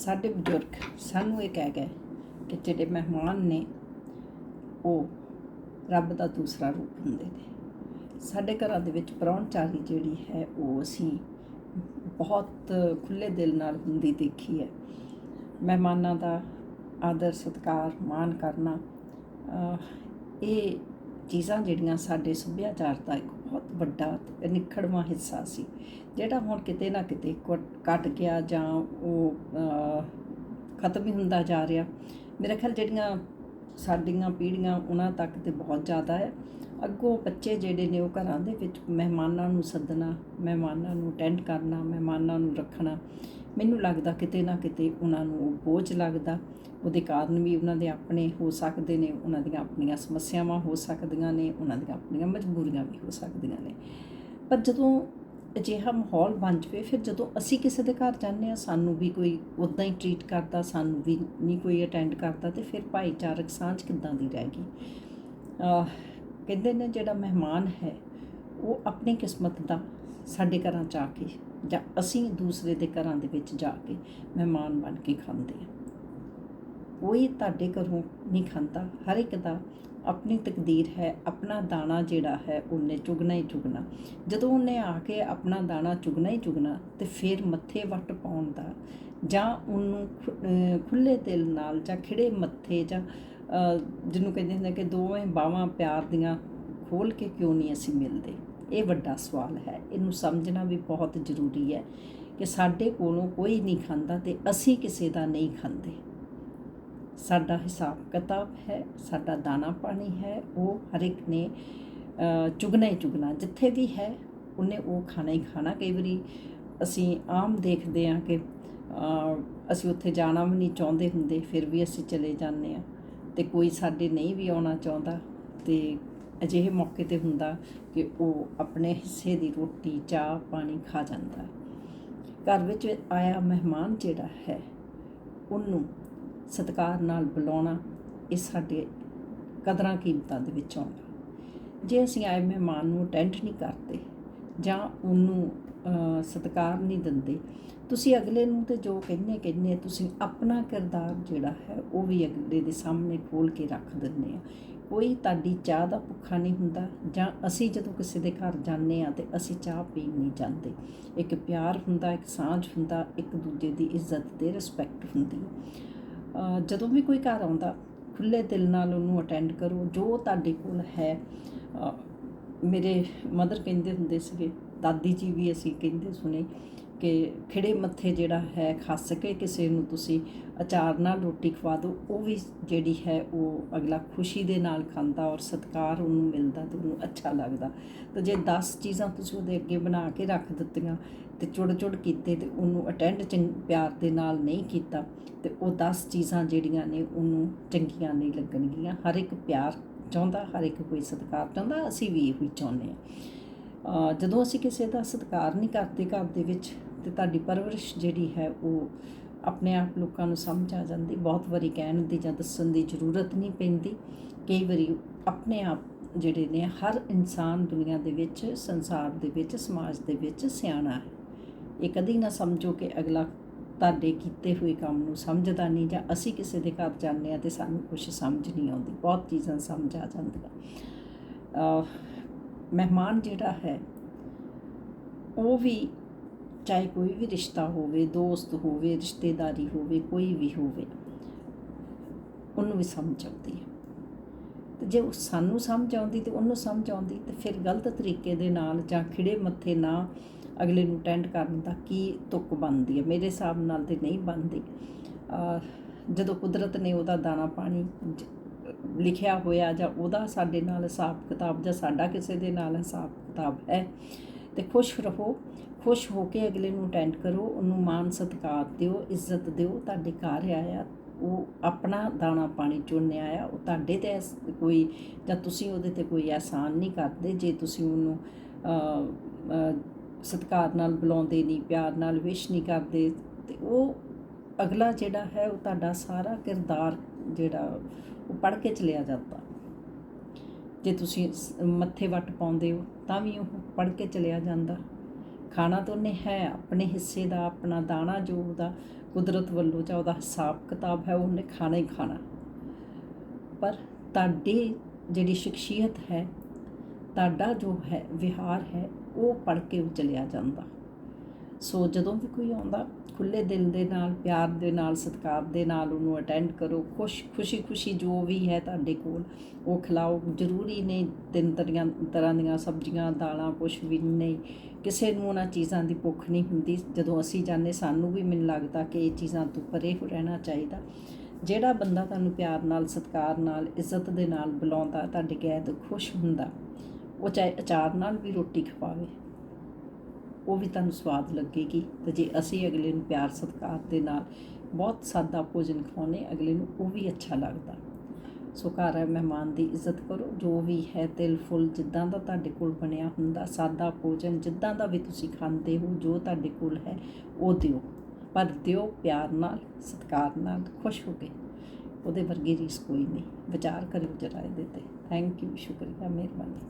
ਸਾਡੇ ਬਜ਼ੁਰਗ ਸਾਨੂੰ ਇਹ ਕਹਿ ਗਏ ਕਿ ਜਿਹੜੇ ਮਹਿਮਾਨ ਨੇ, ਉਹ ਰੱਬ ਦਾ ਦੂਸਰਾ ਰੂਪ ਹੁੰਦੇ ਨੇ। ਸਾਡੇ ਘਰਾਂ ਦੇ ਵਿੱਚ ਪਰੌਣਚਾਰੀ ਜਿਹੜੀ ਹੈ, ਉਹ ਅਸੀਂ ਬਹੁਤ ਖੁੱਲੇ ਦਿਲ ਨਾਲ ਹੁੰਦੀ ਦੇਖੀ ਹੈ। ਮਹਿਮਾਨਾਂ ਦਾ ਆਦਰ, ਸਤਿਕਾਰ, ਮਾਣ ਕਰਨਾ ਇਹ ਚੀਜ਼ਾਂ ਜਿਹੜੀਆਂ ਸਾਡੇ ਸੱਭਿਆਚਾਰ ਦਾ ਇੱਕ ਬਹੁਤ ਵੱਡਾ ਤੇ ਨਿਖੜਵਾਂ ਹਿੱਸਾ ਸੀ। ਜਿਹੜਾ ਹੁਣ ਕਿਤੇ ਨਾ ਕਿਤੇ ਕੁੱਟ- ਘਟ ਗਿਆ ਜਾਂ ਉਹ ਖਤਮ ਹੀ ਹੁੰਦਾ ਜਾ ਰਿਹਾ, ਮੇਰੇ ਖਿਆਲ ਜਿਹੜੀਆਂ ਸਾਡੀਆਂ ਪੀੜ੍ਹੀਆਂ ਉਹਨਾਂ ਤੱਕ ਤੇ ਬਹੁਤ ਜ਼ਿਆਦਾ ਹੈ। ਅੱਗੋਂ ਬੱਚੇ ਜਿਹੜੇ ਨੇ ਉਹ ਘਰਾਂ ਦੇ ਵਿੱਚ ਮਹਿਮਾਨਾਂ ਨੂੰ ਸੱਦਣਾ, ਮਹਿਮਾਨਾਂ ਨੂੰ ਅਟੈਂਡ ਕਰਨਾ, ਮਹਿਮਾਨਾਂ ਨੂੰ ਰੱਖਣਾ ਮੈਨੂੰ ਲੱਗਦਾ ਕਿਤੇ ਨਾ ਕਿਤੇ ਉਹਨਾਂ ਨੂੰ ਉਹ ਬੋਝ ਲੱਗਦਾ। ਉਹਦੇ ਕਾਰਨ ਵੀ ਉਹਨਾਂ ਦੇ ਆਪਣੇ ਹੋ ਸਕਦੇ ਨੇ, ਉਹਨਾਂ ਦੀਆਂ ਆਪਣੀਆਂ ਸਮੱਸਿਆਵਾਂ ਹੋ ਸਕਦੀਆਂ ਨੇ, ਉਹਨਾਂ ਦੀਆਂ ਆਪਣੀਆਂ ਮਜਬੂਰੀਆਂ ਵੀ ਹੋ ਸਕਦੀਆਂ ਨੇ। ਪਰ ਜਦੋਂ ਅਜਿਹਾ ਮਾਹੌਲ ਬਣ ਜਵੇ, ਫਿਰ ਜਦੋਂ ਅਸੀਂ ਕਿਸੇ ਦੇ ਘਰ ਜਾਂਦੇ ਹਾਂ, ਸਾਨੂੰ ਵੀ ਕੋਈ ਉਦਾਂ ਹੀ ਟਰੀਟ ਕਰਦਾ, ਸਾਨੂੰ ਵੀ ਨਹੀਂ ਕੋਈ ਅਟੈਂਡ ਕਰਦਾ ਤੇ ਫਿਰ ਭਾਈਚਾਰਕ ਸਾਂਝ ਕਿੱਦਾਂ ਦੀ ਰਹਿ ਗਈ? ਕਹਿੰਦੇ ਨੇ ਜਿਹੜਾ ਮਹਿਮਾਨ ਹੈ, ਉਹ ਆਪਣੀ ਕਿਸਮਤ ਦਾ ਸਾਡੇ ਘਰਾਂ ਚ ਆ ਕੇ ਜਾਂ ਅਸੀਂ ਦੂਸਰੇ ਦੇ ਘਰਾਂ ਦੇ ਵਿੱਚ ਜਾ ਕੇ ਮਹਿਮਾਨ ਬਣ ਕੇ ਖਾਂਦੇ ਹਾਂ। ਕੋਈ ਤੁਹਾਡੇ ਘਰੋਂ ਨਹੀਂ ਖਾਂਦਾ। ਹਰ ਇੱਕ ਦਾ ਆਪਣੀ ਤਕਦੀਰ ਹੈ, ਆਪਣਾ ਦਾਣਾ ਜਿਹੜਾ ਹੈ ਉਹਨੇ ਚੁਗਣਾ ਹੀ ਚੁਗਣਾ। ਜਦੋਂ ਉਹਨੇ ਆ ਕੇ ਆਪਣਾ ਦਾਣਾ ਚੁਗਣਾ ਹੀ ਚੁਗਣਾ ਤੇ ਫਿਰ ਮੱਥੇ ਵੱਟ ਪਾਉਣ ਦਾ ਜਾਂ ਉਹਨੂੰ ਖੁ- ਅਹ ਖੁੱਲੇ ਦਿਲ ਨਾਲ ਜਾਂ ਖਿੜੇ ਮੱਥੇ ਜਾਂ ਜਿਹਨੂੰ ਕਹਿੰਦੇ ਹੁੰਦੇ ਕਿ ਦੋਵੇਂ ਬਾਹਾਂ ਪਿਆਰ ਦੀਆਂ ਖੋਲ ਕੇ ਕਿਉਂ ਨਹੀਂ ਅਸੀਂ ਮਿਲਦੇ? ਇਹ ਵੱਡਾ ਸਵਾਲ ਹੈ। ਇਹਨੂੰ ਸਮਝਣਾ ਵੀ ਬਹੁਤ ਜ਼ਰੂਰੀ ਹੈ ਕਿ ਸਾਡੇ ਕੋਲੋਂ ਕੋਈ ਨਹੀਂ ਖਾਂਦਾ ਤੇ ਅਸੀਂ ਕਿਸੇ ਦਾ ਨਹੀਂ ਖਾਂਦੇ। ਸਾਡਾ ਹਿਸਾਬ ਕਿਤਾਬ ਹੈ, ਸਾਡਾ ਦਾਣਾ ਪਾਣੀ ਹੈ, ਉਹ ਹਰ ਇੱਕ ਨੇ ਚੁਗਣਾ ਹੀ ਚੁਗਣਾ। ਜਿੱਥੇ ਵੀ ਹੈ, ਉਹਨੇ ਉਹ ਖਾਣਾ ਹੀ ਖਾਣਾ। ਕਈ ਵਾਰੀ ਅਸੀਂ ਆਮ ਦੇਖਦੇ ਹਾਂ ਕਿ ਅਸੀਂ ਉੱਥੇ ਜਾਣਾ ਵੀ ਨਹੀਂ ਚਾਹੁੰਦੇ ਹੁੰਦੇ, ਫਿਰ ਵੀ ਅਸੀਂ ਚਲੇ ਜਾਂਦੇ ਹਾਂ ਤੇ ਕੋਈ ਸਾਡੇ ਨਹੀਂ ਵੀ ਆਉਣਾ ਚਾਹੁੰਦਾ ਤੇ ਅਜਿਹੇ ਮੌਕੇ ਤੇ ਹੁੰਦਾ ਕਿ ਉਹ ਆਪਣੇ ਹਿੱਸੇ ਦੀ ਰੋਟੀ ਚਾਹ ਪਾਣੀ ਖਾ ਜਾਂਦਾ। ਘਰ ਵਿੱਚ ਆਇਆ ਮਹਿਮਾਨ ਜਿਹੜਾ ਹੈ ਉਹਨੂੰ ਸਤਿਕਾਰ ਨਾਲ ਬੁਲਾਉਣਾ ਇਹ ਸਾਡੇ ਕਦਰਾਂ ਕੀਮਤਾਂ ਦੇ ਵਿੱਚ ਆਉਂਦਾ। ਜੇ ਅਸੀਂ ਆਏ ਮਹਿਮਾਨ ਨੂੰ ਅਟੈਂਡ ਨਹੀਂ ਕਰਦੇ ਜਾਂ ਉਹਨੂੰ ਅਹ, ਸਤਿਕਾਰ ਨਹੀਂ ਦਿੰਦੇ ਤੁਸੀਂ ਅਗਲੇ ਨੂੰ ਤੇ ਜੋ ਕਹਿੰਦੇ ਕਹਿੰਦੇ ਤੁਸੀਂ ਆਪਣਾ ਕਿਰਦਾਰ ਜਿਹੜਾ ਹੈ ਉਹ ਵੀ ਅਗਲੇ ਦੇ ਸਾਹਮਣੇ ਖੋਲ ਕੇ ਰੱਖ ਦਿੰਦੇ ਆ। ਕੋਈ ਤੁਹਾਡੀ ਚਾਹ ਦਾ ਭੁੱਖਾ ਨਹੀਂ ਹੁੰਦਾ ਜਾਂ ਅਸੀਂ ਜਦੋਂ ਕਿਸੇ ਦੇ ਘਰ ਜਾਂਦੇ ਆ ਤੇ ਅਸੀਂ ਚਾਹ ਪੀਣ ਨਹੀਂ ਜਾਂਦੇ, ਇੱਕ ਪਿਆਰ ਹੁੰਦਾ, ਇੱਕ ਸਾਂਝ ਹੁੰਦਾ, ਇੱਕ ਦੂਜੇ ਦੀ ਇੱਜ਼ਤ ਤੇ ਰਿਸਪੈਕਟ ਹੁੰਦੀ। ਜਦੋਂ ਵੀ ਕੋਈ ਘਰ ਆਉਂਦਾ ਖੁੱਲੇ ਦਿਲ ਨਾਲ ਉਹਨੂੰ ਅਟੈਂਡ ਕਰੋ, ਜੋ ਤੁਹਾਡੇ ਕੋਲ ਹੈ। ਮੇਰੇ ਮਦਰ ਕਹਿੰਦੇ ਹੁੰਦੇ ਸੀਗੇ, ਦਾਦੀ ਜੀ ਵੀ ਅਸੀਂ ਕਹਿੰਦੇ ਸੁਣੇ ਕਿ ਖਿੜੇ ਮੱਥੇ ਜਿਹੜਾ ਹੈ ਖੱਸ ਕੇ ਕਿਸੇ ਨੂੰ ਤੁਸੀਂ ਅਚਾਰ ਨਾਲ ਰੋਟੀ ਖਵਾ ਦਿਓ, ਉਹ ਵੀ ਜਿਹੜੀ ਹੈ ਉਹ ਅਗਲਾ ਖੁਸ਼ੀ ਦੇ ਨਾਲ ਖਾਂਦਾ ਔਰ ਸਤਿਕਾਰ ਉਹਨੂੰ ਮਿਲਦਾ ਤੇ ਉਹਨੂੰ ਅੱਛਾ ਲੱਗਦਾ। ਤੇ ਜੇ 10 ਚੀਜ਼ਾਂ ਤੁਸੀਂ ਉਹਦੇ ਅੱਗੇ ਬਣਾ ਕੇ ਰੱਖ ਦਿੱਤੀਆਂ ਤੇ ਚੁੜ ਚੁੜ ਕੀਤੇ ਤੇ ਉਹਨੂੰ ਅਟੈਂਡ ਚੰਗ ਪਿਆਰ ਦੇ ਨਾਲ ਨਹੀਂ ਕੀਤਾ, ਤੇ ਉਹ 10 ਚੀਜ਼ਾਂ ਜਿਹੜੀਆਂ ਨੇ ਉਹਨੂੰ ਚੰਗੀਆਂ ਨਹੀਂ ਲੱਗਣਗੀਆਂ। ਹਰ ਇੱਕ ਪਿਆਰ ਚਾਹੁੰਦਾ, ਹਰ ਇੱਕ ਕੋਈ ਸਤਿਕਾਰ ਚਾਹੁੰਦਾ, ਅਸੀਂ ਵੀ ਇਹੋ ਹੀ ਚਾਹੁੰਦੇ ਹਾਂ। ਜਦੋਂ ਅਸੀਂ ਕਿਸੇ ਦਾ ਸਤਿਕਾਰ ਨਹੀਂ ਕਰਦੇ ਘਰ ਦੇ ਵਿੱਚ ਤੇ ਤੁਹਾਡੀ ਪਰਵਰਿਸ਼ ਜਿਹੜੀ ਹੈ ਉਹ ਆਪਣੇ ਆਪ ਲੋਕਾਂ ਨੂੰ ਸਮਝ ਆ ਜਾਂਦੀ। ਬਹੁਤ ਵਾਰੀ ਕਹਿਣ ਦੀ ਜਾਂ ਦੱਸਣ ਦੀ ਜ਼ਰੂਰਤ ਨਹੀਂ ਪੈਂਦੀ। ਕਈ ਵਾਰੀ ਆਪਣੇ ਆਪ ਜਿਹੜੇ ਨੇ, ਹਰ ਇਨਸਾਨ ਦੁਨੀਆ ਦੇ ਵਿੱਚ, ਸੰਸਾਰ ਦੇ ਵਿੱਚ, ਸਮਾਜ ਦੇ ਵਿੱਚ ਸਿਆਣਾ ਹੈ। ਇਹ ਕਦੀ ਨਾ ਸਮਝੋ ਕਿ ਅਗਲਾ ਤੁਹਾਡੇ ਕੀਤੇ ਹੋਏ ਕੰਮ ਨੂੰ ਸਮਝਦਾ ਨਹੀਂ ਜਾਂ ਅਸੀਂ ਕਿਸੇ ਦੇ ਘਰ ਜਾਂਦੇ ਆ ਤੇ ਸਾਨੂੰ ਕੁਝ ਸਮਝ ਨਹੀਂ ਆਉਂਦੀ। ਬਹੁਤ ਚੀਜ਼ਾਂ ਸਮਝ ਆ ਜਾਂਦੀਆਂ। ਮਹਿਮਾਨ ਜਿਹੜਾ ਹੈ, ਉਹ ਵੀ ਚਾਹੇ ਕੋਈ ਵੀ ਰਿਸ਼ਤਾ ਹੋਵੇ, ਦੋਸਤ ਹੋਵੇ, ਰਿਸ਼ਤੇਦਾਰੀ ਹੋਵੇ, ਕੋਈ ਵੀ ਹੋਵੇ, ਉਹਨੂੰ ਵੀ ਸਮਝ ਆਉਂਦੀ ਹੈ। ਤੇ ਜੇ ਉਹ ਸਾਨੂੰ ਸਮਝ ਆਉਂਦੀ ਤੇ ਉਹਨੂੰ ਸਮਝ ਆਉਂਦੀ ਤੇ ਫਿਰ ਗਲਤ ਤਰੀਕੇ ਦੇ ਨਾਲ ਜਾਂ ਖਿੜੇ ਮੱਥੇ ਨਾ ਅਗਲੇ ਨੂੰ ਅਟੈਂਡ ਕਰਨ ਦਾ ਕੀ ਤੁਕ ਬਣਦੀ ਹੈ? ਮੇਰੇ ਹਿਸਾਬ ਨਾਲ ਤੇ ਨਹੀਂ ਬਣਦੀ। ਜਦੋਂ ਕੁਦਰਤ ਨੇ ਉਹਦਾ ਦਾਣਾ ਪਾਣੀ ਲਿਖਿਆ ਹੋਇਆ ਜਾਂ ਉਹਦਾ ਸਾਡੇ ਨਾਲ ਹਿਸਾਬ ਕਿਤਾਬ ਜਾਂ ਸਾਡਾ ਕਿਸੇ ਦੇ ਨਾਲ ਹਿਸਾਬ ਕਿਤਾਬ ਹੈ ਤੇ ਖੁਸ਼ ਰਹੋ, ਖੁਸ਼ ਹੋ ਕੇ ਅਗਲੇ ਨੂੰ ਅਟੈਂਡ ਕਰੋ, ਉਹਨੂੰ ਮਾਣ ਸਤਿਕਾਰ ਦਿਓ, ਇੱਜ਼ਤ ਦਿਓ, ਤੁਹਾਡੇ ਘਰ ਆਇਆ, ਉਹ ਆਪਣਾ ਦਾਣਾ ਪਾਣੀ ਚੁਣਨੇ ਆਇਆ, ਉਹ ਤੁਹਾਡੇ ਤੇ ਕੋਈ ਜਾਂ ਤੁਸੀਂ ਉਹਦੇ ਤੇ ਕੋਈ ਅਹਿਸਾਨ ਨਹੀਂ ਕਰਦੇ, ਜੇ ਤੁਸੀਂ ਉਹਨੂੰ ਸਤਿਕਾਰ ਨਾਲ ਬੁਲਾਉਂਦੇ ਨਹੀਂ, ਪਿਆਰ ਨਾਲ ਵਿਸ਼ ਨਹੀਂ ਕਰਦੇ, ਤੇ ਉਹ ਅਗਲਾ ਜਿਹੜਾ ਹੈ, ਉਹ ਤੁਹਾਡਾ ਸਾਰਾ ਕਿਰਦਾਰ ਜਿਹੜਾ, ਉਹ ਪੜ ਕੇ ਚਲਿਆ ਜਾਂਦਾ। ਜੇ ਤੁਸੀਂ ਸ- ਮੱਥੇ ਵੱਟ ਪਾਉਂਦੇ ਹੋ, ਤਾਂ ਵੀ ਉਹ ਪੜ ਕੇ ਚਲਿਆ ਜਾਂਦਾ। ਖਾਣਾ ਤਾਂ ਉਹਨੇ ਹੈ, ਆਪਣੇ ਹਿੱਸੇ ਦਾ, ਆਪਣਾ ਦਾਣਾ ਜੋ ਉਹਦਾ ਕੁਦਰਤ ਵੱਲੋਂ ਜਾਂ ਉਹਦਾ ਹਿਸਾਬ ਕਿਤਾਬ ਹੈ, ਉਹਨੇ ਖਾਣਾ ਹੀ ਖਾਣਾ। ਪਰ ਤੁਹਾਡੀ ਜਿਹੜੀ ਸ਼ਖਸੀਅਤ ਹੈ, ਤੁਹਾਡਾ ਜੋ ਹੈ, ਵਿਹਾਰ ਹੈ, ਉਹ ਪੜ ਕੇ ਚਲਿਆ ਜਾਂਦਾ। ਸੋ ਜਦੋਂ ਵੀ ਕੋਈ ਆਉਂਦਾ, ਖੁੱਲੇ ਦਿਲ ਦੇ ਨਾਲ, ਪਿਆਰ ਦੇ ਨਾਲ, ਸਤਿਕਾਰ ਦੇ ਨਾਲ ਉਹਨੂੰ ਅਟੈਂਡ ਕਰੋ। ਖੁਸ਼, ਖੁਸ਼ੀ ਖੁਸ਼ੀ ਜੋ ਵੀ ਹੈ ਤੁਹਾਡੇ ਕੋਲ, ਉਹ ਖਿਲਾਓ। ਜ਼ਰੂਰੀ ਨਹੀਂ ਤਿੰਨ ਤਰੀਆਂ, ਤਰ੍ਹਾਂ ਦੀਆਂ ਸਬਜ਼ੀਆਂ, ਦਾਲਾਂ ਕੁਝ ਵੀ ਨਹੀਂ। ਕਿਸੇ ਨੂੰ ਉਹਨਾਂ ਚੀਜ਼ਾਂ ਦੀ ਭੁੱਖ ਨਹੀਂ ਹੁੰਦੀ। ਜਦੋਂ ਅਸੀਂ ਜਾਂਦੇ, ਸਾਨੂੰ ਵੀ ਮੈਨੂੰ ਲੱਗਦਾ ਕਿ ਇਹ ਚੀਜ਼ਾਂ ਤੋਂ ਪਰੇ ਹੋ ਰਹਿਣਾ ਚਾਹੀਦਾ। ਜਿਹੜਾ ਬੰਦਾ ਤੁਹਾਨੂੰ ਪਿਆਰ ਨਾਲ, ਸਤਿਕਾਰ ਨਾਲ, ਇੱਜ਼ਤ ਦੇ ਨਾਲ ਬੁਲਾਉਂਦਾ, ਤੁਹਾਡੇ ਗੈਰ ਖੁਸ਼ ਹੁੰਦਾ, ਉਹ ਚਾਹੇ ਅਚਾਰ ਨਾਲ ਵੀ ਰੋਟੀ ਖਵਾਵੇ। ਉਹ ਵੀ ਤੁਹਾਨੂੰ ਸਵਾਦ ਲੱਗੇਗੀ ਤੇ ਜੇ ਅਸੀਂ ਅਗਲੇ ਨੂੰ ਪਿਆਰ ਸਤਿਕਾਰ ਦੇ ਨਾਲ ਬਹੁਤ ਸਾਦਾ ਭੋਜਨ ਖਵਾਉਨੇ ਅਗਲੇ ਨੂੰ ਉਹ ਵੀ ਅੱਛਾ ਲੱਗਦਾ। ਸੋ ਘਰ ਹੈ ਮਹਿਮਾਨ ਦੀ ਇੱਜ਼ਤ ਕਰੋ, ਜੋ ਵੀ ਹੈ ਤਿਲ, ਫੁੱਲ ਜਿੱਦਾਂ ਦਾ ਤੁਹਾਡੇ ਕੋਲ ਬਣਿਆ ਹੁੰਦਾ, ਸਾਦਾ ਭੋਜਨ ਜਿੱਦਾਂ ਦਾ ਵੀ ਤੁਸੀਂ ਖਾਂਦੇ ਹੋ, ਜੋ ਤੁਹਾਡੇ ਕੋਲ ਹੈ, ਉਹ ਦਿਓ। ਪਰ ਦਿਓ ਪਿਆਰ ਨਾਲ, ਸਤਿਕਾਰ ਨਾਲ, ਖੁਸ਼ ਹੋ ਕੇ। ਉਹਦੇ ਵਰਗੀ ਰੀਸ ਕੋਈ ਨਹੀਂ। ਵਿਚਾਰ ਕਰਿਓ ਜਰਾ ਇਹਦੇ ਤੇ। ਥੈਂਕ ਯੂ ਸ਼ੁਕਰੀਆ, ਮਿਹਰਬਾਨੀ।